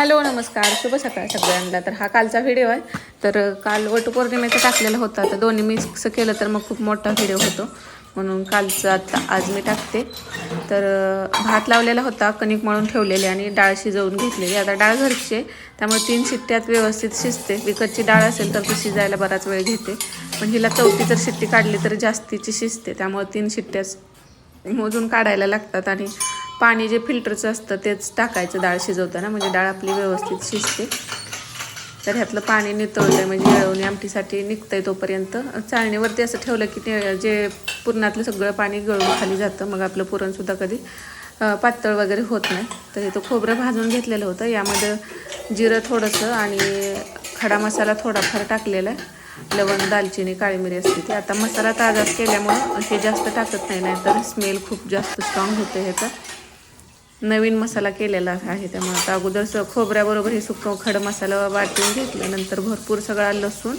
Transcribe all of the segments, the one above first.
Hello नमस्कार. शुभ सकाळ सगळ्यांना. तर हा कालचा व्हिडिओ आहे. तर काल वटपौर्णिमेचा टाकलेला होता. तर दोन्ही मिक्स केलं तर मग खूप मोठा व्हिडिओ होतो. म्हणून कालचा आता आज मी टाकते. तर भात लावलेला होता कणिक मळून ठेवलेली आणि डाळ शिजवून घेतलेली. आता डाळ घरची आहे त्यामुळे तीन शिट्ट्यात व्यवस्थित शिजते. विकतची डाळ असेल तर ती शिजायला बराच वेळ घेते. पण हिला चौथी जर शिट्टी काढली तर जास्तीची शिजते. त्यामुळे तीन शिट्ट्याच मोजून काढायला लागतात आणि पाणी जे फिल्टरचं असतं तेच टाकायचं डाळ शिजवताना. म्हणजे डाळ आपली व्यवस्थित शिजते. तर ह्यातलं पाणी नितळतं म्हणजे येळवणी आमटीसाठी निघतंय तोपर्यंत. चाळणीवरती असं ठेवलं की ते जे पुरणातलं सगळं पाणी गळून खाली जातं. मग आपलं पुरणसुद्धा कधी पातळ वगैरे होत नाही. तर इथं खोबरं भाजून घेतलेलं होतं. यामध्ये जिरं थोडंसं आणि खडा मसाला थोडाफार टाकलेला आहे. लवंग दालचिनी काळी मिरी असते ती. आता मसाला ताजाच केल्यामुळं हे जास्त टाकत नाही नाही तर स्मेल खूप जास्त स्ट्रॉंग होतं ह्याचा. नवीन मसाला केलेला आहे त्यामुळे आता अगोदर स खोबऱ्याबरोबर हे सुकं खडं मसाला वाटून घेतल्यानंतर भरपूर सगळा लसूण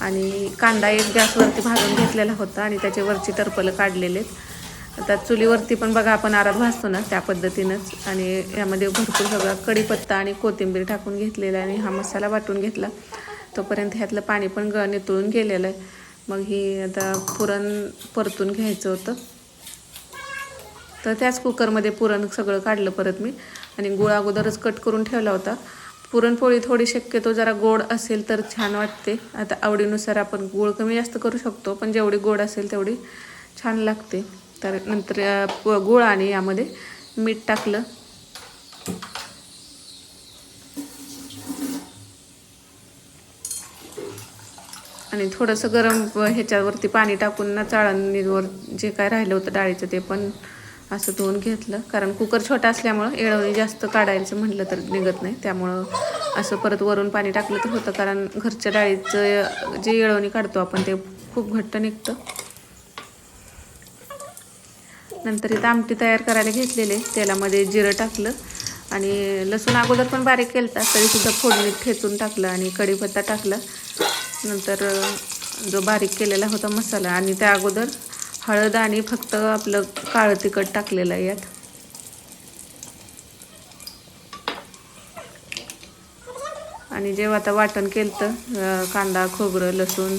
आणि कांदा एक गॅसवरती भाजून घेतलेला होता आणि त्याचे वरची टरपलं काढलेलेत. आता चुलीवरती पण बघा आपण आरात भाजतो ना त्या पद्धतीनंच. आणि यामध्ये भरपूर सगळा कढीपत्ता आणि कोथिंबीर टाकून घेतलेला आणि हा मसाला वाटून घेतला. तोपर्यंत ह्यातलं पाणी पण ग नितळून गेलेलं आहे. मग ही आता पुरण परतून घ्यायचं होतं. तर त्याच कुकरमध्ये पुरण सगळं काढलं परत मी. आणि गुळ अगोदरच कट करून ठेवला होता. पुरणपोळी थोडी शक्यतो जरा गोड असेल तर छान वाटते. आता आवडीनुसार आपण गुळ कमी जास्त करू शकतो पण जेवढी गोड असेल तेवढी छान लागते. तर नंतर गुळ आणि यामध्ये मीठ टाकलं. आणि थोडंसं गरम ह्याच्यावरती पाणी टाकून ना चाळणीवर जे काय राहिलं होतं डाळीचं ते पण असं धुवून घेतलं. कारण कुकर छोटा असल्यामुळं येळवणी जास्त काढायचं म्हटलं तर निघत नाही. त्यामुळं असं परत वरून पाणी टाकलं तर होतं. कारण घरच्या डाळीचं जे येळवणी काढतो आपण ते खूप घट्ट निघतं. नंतर इथं आमटी तयार करायला घेतलेले. तेलामध्ये जिरं टाकलं. आणि लसूण अगोदर पण बारीक केलं तरीसुद्धा फोडणीत ठेचून टाकलं आणि कढीपत्ता टाकला. नंतर जो बारीक केलेला होता मसाला आणि त्या अगोदर हळद आणि फक्त आपलं काळं तिखट टाकलेलं आहे यात. आणि जेव्हा आता वाटण केलं तर कांदा खोबरं लसूण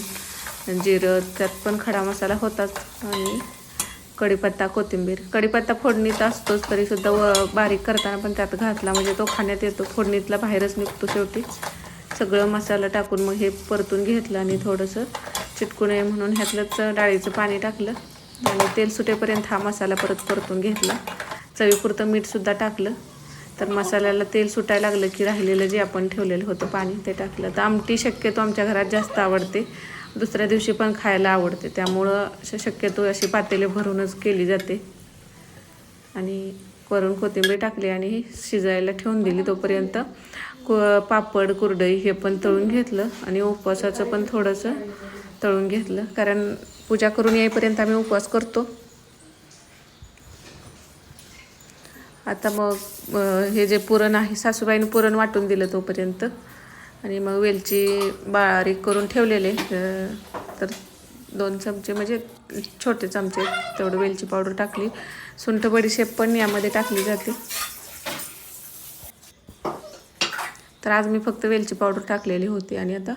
जिरं त्यात पण खडा मसाला होताच. आणि कढीपत्ता कोथिंबीर. कढीपत्ता फोडणीत असतोच तरीसुद्धा व बारीक करताना पण त्यात घातला. म्हणजे तो खाण्यात येतो. फोडणीतला बाहेरच निघतो शेवटी. सगळं मसाला टाकून मग हे परतून घेतलं आणि थोडंसं चिटकू नये म्हणून ह्यातलंच डाळीचं पाणी टाकलं. आणि तेल सुटेपर्यंत हा मसाला परत परतून घेतला. चवीपुरतं मीठसुद्धा टाकलं. तर मसाल्याला तेल सुटायला लागलं की राहिलेलं जे आपण ठेवलेलं होतं पाणी ते टाकलं. तर आमटी शक्यतो आमच्या घरात जास्त आवडते. दुसऱ्या दिवशी पण खायला आवडते. त्यामुळं शक्यतो अशी पातेले भरूनच केली जाते. आणि करून कोथिंबीर टाकली आणि ही शिजायला ठेवून दिली तोपर्यंत. को पापड कुरडई हे पण तळून घेतलं. आणि उपवासाचं पण थोडंसं तळून घेतलं. कारण पूजा करून येईपर्यंत आम्ही उपवास करतो. आता मग हे जे पुरण आहे सासूबाईनं पुरण वाटून दिलं तोपर्यंत. आणि मग वेलची बारीक करून ठेवलेले तर दोन चमचे म्हणजे छोटे चमचे तेवढं वेलची पावडर टाकली. सुंठ बडीशेप पण यामध्ये टाकली जाते. तर आज मी फक्त वेलची पावडर टाकलेली होती आणि आता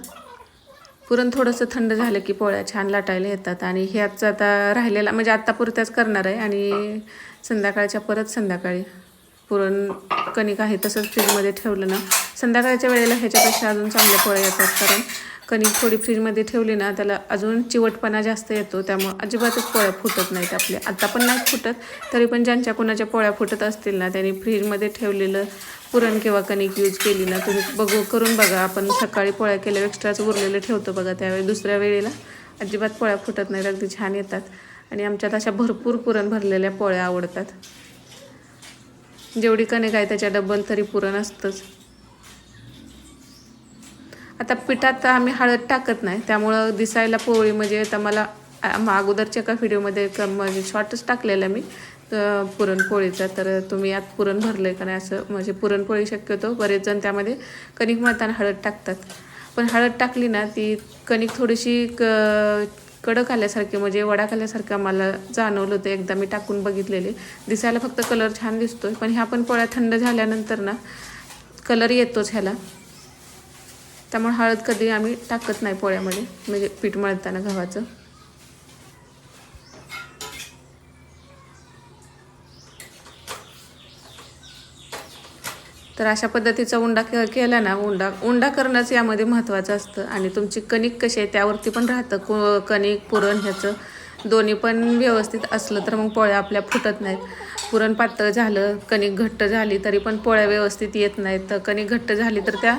पुरण थोडंसं थंड झालं की पोळ्या छान लाटायला येतात आणि ह्याच आता राहिलेला म्हणजे आत्ता पुरत्याच करणार आहे आणि संध्याकाळच्या परत संध्याकाळी पुरण कणिक आहे तसंच फ्रीजमध्ये ठेवलं ना. संध्याकाळच्या वेळेला ह्याच्यापेक्षा अजून चांगल्या पोळ्या येतात कारण कणिक थोडी फ्रीजमध्ये ठेवली ना त्याला अजून चिवटपणा जास्त येतो त्यामुळं अजिबातच पोळ्या फुटत नाहीत आपल्या. आता पण नाही फुटत तरी पण ज्यांच्या कोणाच्या पोळ्या फुटत असतील ना त्यांनी फ्रीजमध्ये ठेवलेलं पुरण किंवा कणिक यूज केली ना तुम्ही बघू करून बघा. आपण सकाळी पोळ्या केल्या एक्स्ट्राच उरलेलं ठेवतो बघा त्यावेळी दुसऱ्या वेळेला अजिबात पोळ्या फुटत नाहीत अगदी छान येतात. आणि आमच्यात अशा भरपूर पुरण भरलेल्या पोळ्या आवडतात. जेवढी कणिक आहे त्याच्या डबल तरी पुरण असतंच. आता पिठात आम्ही हळद टाकत नाही त्यामुळं दिसायला पोळी म्हणजे आता मला अगोदरच्या एका व्हिडिओमध्ये म्हणजे शॉर्टच टाकलेला मी. तर पुरणपोळीचा तर तुम्ही यात पुरण भरलं आहे का नाही असं म्हणजे पुरणपोळी शक्यतो बरेच जण त्यामध्ये कणिक मळताना हळद टाकतात. पण हळद टाकली ना ती कणिक थोडीशी क कडक आल्यासारखी म्हणजे वडा खाल्ल्यासारखं मला जाणवलं होतं. एकदा मी टाकून बघितलेले. दिसायला फक्त कलर छान दिसतोय पण ह्या पण पोळ्या थंड झाल्यानंतर ना कलर येतोच ह्याला. त्यामुळे हळद कधी आम्ही टाकत नाही पोळ्यामध्ये म्हणजे पीठ मळताना गव्हाचं. तर अशा पद्धतीचा उंडा के केला ना उंडा उंडा करणंच यामध्ये महत्त्वाचं असतं. आणि तुमची कणिक कशी आहे त्यावरती पण राहतं. को कणिक पुरण ह्याचं दोन्ही पण व्यवस्थित असलं तर मग पोळ्या आपल्या फुटत नाहीत. पुरण पातळ झालं कणिक घट्ट झाली तरी पण पोळ्या व्यवस्थित येत नाहीत. तर कणिक घट्ट झाली तर त्या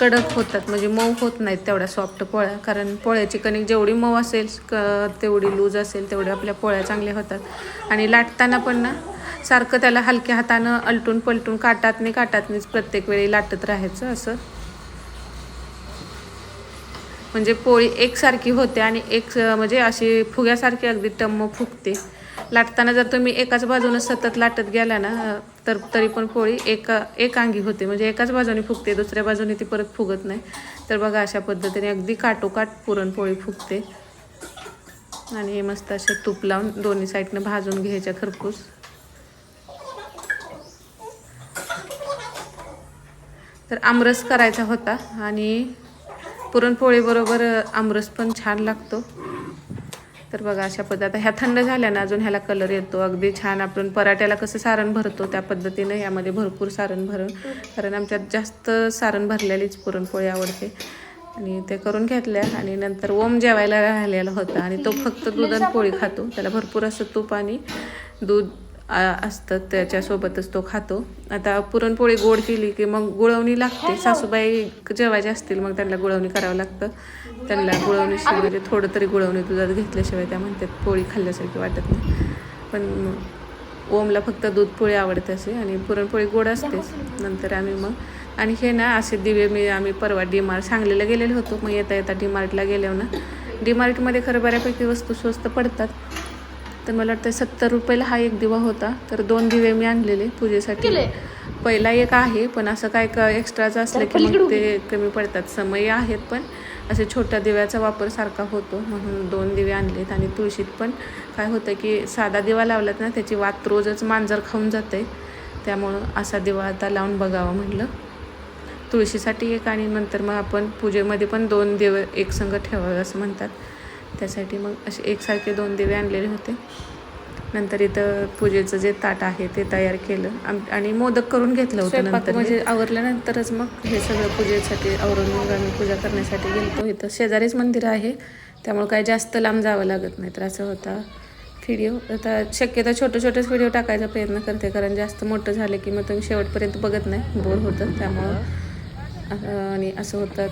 कडक होतात. म्हणजे मऊ होत नाहीत तेवढ्या सॉफ्ट पोळ्या. कारण पोळ्याची कणिक जेवढी मऊ असेल क तेवढी लूज असेल तेवढ्या आपल्या पोळ्या चांगल्या होतात. आणि लाटताना पण ना सारखं त्याला हलक्या हातानं अलटून पलटून काटातने काटातनेच प्रत्येक वेळी लाटत राहायचं असं. म्हणजे पोळी एकसारखी होते आणि एक म्हणजे अशी फुग्यासारखी अगदी टम्म फुगते. लाटताना जर तुम्ही एकाच बाजूनं सतत लाटत गेला ना तर तरी पण पोळी एका एकांगी होते. म्हणजे एकाच बाजूने फुगते दुसऱ्या बाजूने ती परत फुगत नाही. तर बघा अशा पद्धतीने अगदी काटोकाट पुरणपोळी फुगते. आणि हे मस्त असे तूप लावून दोन्ही साईडनं भाजून घ्यायच्या खरपूस. तर आमरस करायचा होता आणि पुरणपोळीबरोबर आमरस पण छान लागतो. तर बघा अशा पद्धत ह्या थंड झाल्या ना अजून ह्याला कलर येतो. अगदी छान आपण पराठ्याला कसं सारण भरतो त्या पद्धतीनं यामध्ये भरपूर सारण भरून कारण आमच्यात जास्त सारण भरलेलीच पुरणपोळी आवडते. आणि ते करून घेतल्या आणि नंतर ओम जेवायला राहिलेला होता. आणि तो फक्त दूध आणि पोळी खातो. त्याला भरपूर असं तूप आणि दूध आ, असतं त्याच्यासोबतच तो खातो. आता पुरणपोळी गोड केली की मग गुळवणी लागते. सासूबाई जेवायचे असतील मग त्यांना गुळवणी करावं लागतं. त्यांना गुळवणी म्हणजे थोडं तरी गुळवणी दुधात घेतल्याशिवाय त्या म्हणतात पोळी खाल्ल्यासारखी वाटत नाही. पण ओमला फक्त दूध पोळी आवडते असे आणि पुरणपोळी गोड असतेच नंतर आम्ही मग आणि हे ना असे दिवे मी आम्ही परवा डीमार्ट सांगलीला गेलेलो होतो. मग येता येता डीमार्टला गेल्यावर ना डीमार्टमध्ये खरं बऱ्यापैकी वस्तू स्वस्त पडतात. तर मला वाटतं सत्तर रुपयाला हा एक दिवा होता. तर दोन दिवे मी आणलेले पूजेसाठी. पहिला एक आहे पण असं काय का एक्स्ट्राचं असलं की मग ते कमी पडतात. समय आहेत पण असे छोट्या दिव्याचा वापर सारखा होतो. म्हणून दोन दिवे आणलेत आणि तुळशीत पण काय होतं की साधा दिवा लावलात ना त्याची वात रोजच मांजर खाऊन जाते. त्यामुळं असा दिवा आता लावून बघावा म्हटलं. तुळशीसाठी एक आणि नंतर मग आपण पूजेमध्ये पण दोन दिवे एक संग ठेवावे असं म्हणतात. त्यासाठी मग असे एकसारखे दोन दिवे आणलेले होते. नंतर इथं पूजेचं जे ताट आहे ते तयार केलं. आम आणि मोदक करून घेतलं होतं नंतर म्हणजे आवरल्यानंतरच मग हे सगळं पूजेसाठी आवरून मग आम्ही पूजा करण्यासाठी गेलतो. इथं शेजारीच मंदिर आहे. त्यामुळे काही जास्त लांब जावं लागत नाही. तर असं होता व्हिडिओ आता शक्यतो छोटे छोटेच व्हिडिओ टाकायचा प्रयत्न करते. कारण जास्त मोठं झालं की मग तुम्ही शेवटपर्यंत बघत नाही. बोर होतं. त्यामुळं आणि असं होतं.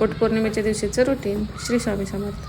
वटपौर्णिमेच्या दिवशीचं रुटीन श्री स्वामी समर्थ.